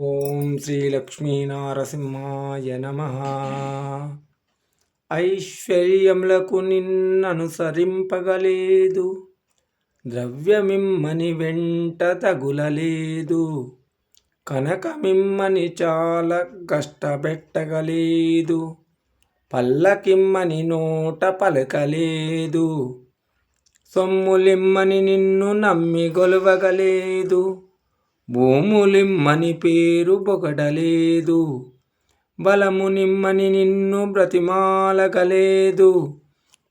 ఓం శ్రీ లక్ష్మీనారసింహాయ నమ. ఐశ్వర్యములకు నిన్ననుసరింపగలేదు ద్రవ్యమిమ్మని వెంట తగులలేదు కనకమిమ్మని చాలా కష్టపెట్టగలేదు పల్లకిమ్మని నోట పలకలేదు సొమ్ములిమ్మని నిన్ను నమ్మి గొలవగలేదు భూములిమ్మని పేరు పొగడలేదు బలము నిమ్మని నిన్ను బ్రతిమాలగలేదు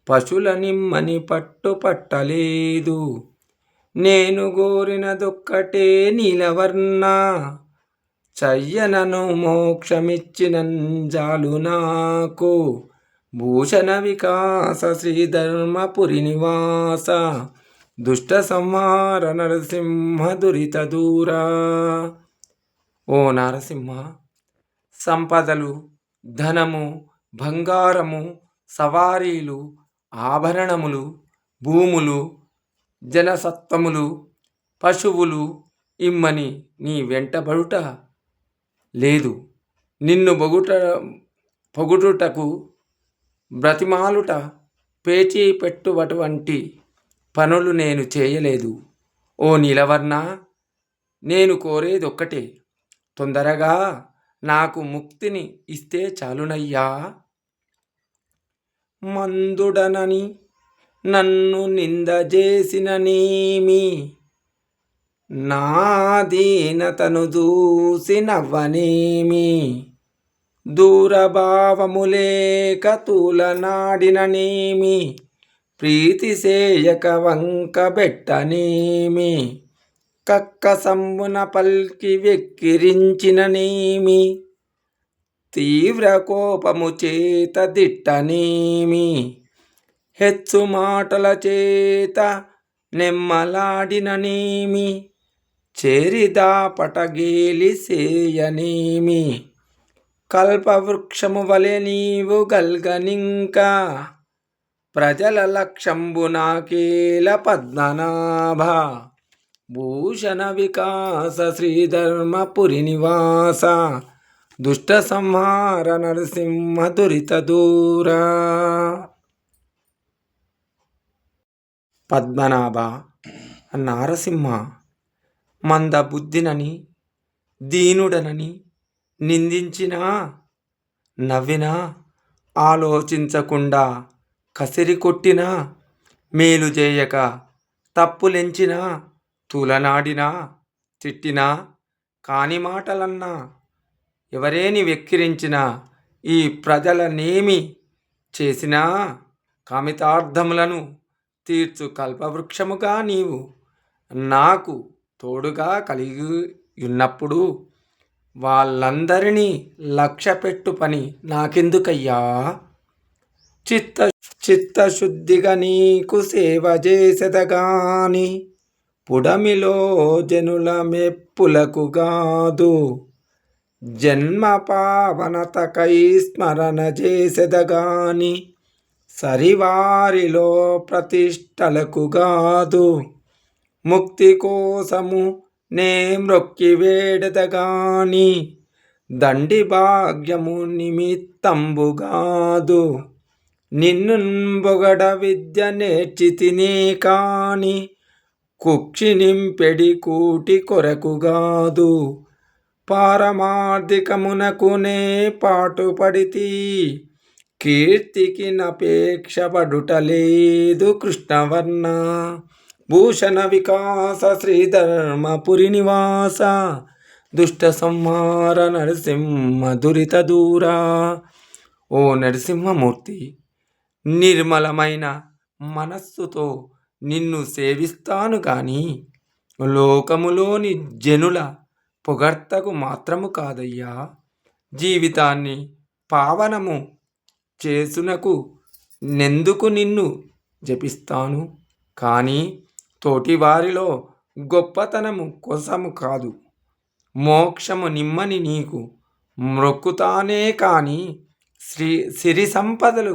పశుల నిమ్మని పట్టు పట్టలేదు నేను గోరినదొక్కటే నీలవర్ణ చయ్యనను మోక్షమిచ్చిన జాలు నాకు. భూషణ వికాస శ్రీధర్మపురి నివాస దుష్ట సంహార నరసింహ దురిత దూరా. ఓ నరసింహ సంపదలు ధనము బంగారము సవారీలు ఆభరణములు భూములు జనసత్వములు పశువులు ఇమ్మని నీ వెంటబడుట లేదు. నిన్ను బొగుట పొగుటుటకు బ్రతిమాలుట పేచీ పెట్టువటువంటి పనులు నేను చేయలేదు. ఓ నీలవర్ణ నేను కోరేది ఒక్కటే తొందరగా నాకు ముక్తిని ఇస్తే చాలునయ్యా. మందుడనని నన్ను నిందజేసిన నేమి నాదీనతను దూసి నవ్వనేమి దూరభావములేక తూలనాడిననేమి ప్రీతి సేయక వంక బెట్టనేమి కక్క సంబున పల్కి వెక్కిరించిననేమి తీవ్ర కోపము చేత దిట్టనేమి. హెచ్చు మాటల చేత నెమ్మలాడిననేమి చేరిదా పటగేలి సేయనేమి. కల్పవృక్షము వలె నీవు గల్గనింకా ప్రజల లక్షంబునాకీల పద్మనాభ భూషణ వికాస శ్రీధర్మపురి నివాస దుష్ట సంహార నరసింహ దురిత దూర. పద్మనాభ నారసింహ మంద బుద్ధినని దీనుడనని నిందించినా నవ్వినా ఆలోచించకుండా కసిరి కొట్టినా మేలు చేయక తప్పులెంచినా తులనాడినా తిట్టినా కాని మాటలన్నా ఎవరేని వెక్కిరించినా ఈ ప్రజలనేమి చేసినా కామితార్థములను తీర్చు కల్పవృక్షముగా నీవు నాకు తోడుగా కలిగి ఉన్నప్పుడు వాళ్ళందరినీ లక్ష్య పెట్టు పని నాకెందుకయ్యా? చిత్త చిత్తశుద్ధిగా నీకు సేవ చేసేదగాని పుడమిలో జనుల మెప్పులకు కాదు జన్మ పావనతకై స్మరణ చేసేదగాని సరివారిలో ప్రతిష్టలకు కాదు ముక్తి కోసము నే మ్రొక్కి వేడదగాని దండి భాగ్యము నిమిత్తంబుగాదు నిన్నుంబొగడ విద్య నేర్చితినే కాని కుక్షినింపెడి కూటి కొరకుగాదు పారమార్థికమునకునే పాటుపడితి కీర్తికి నపేక్షపడుట లేదు కృష్ణవర్ణ. భూషణ వికాస శ్రీధర్మపురి నివాస దుష్ట సంహార నరసింహ దురిత దూరా. ఓ నరసింహమూర్తి నిర్మలమైన మనస్సుతో నిన్ను సేవిస్తాను కానీ లోకములోని జనుల పొగడ్తకు మాత్రము కాదయ్యా. జీవితాన్ని పావనము చేసునకు నెందుకు నిన్ను జపిస్తాను. కానీ తోటివారిలో గొప్పతనము కోసము కాదు. మోక్షము నిమ్మని నీకు మ్రొక్కుతానే కానీ శ్రీ సిరి సంపదలు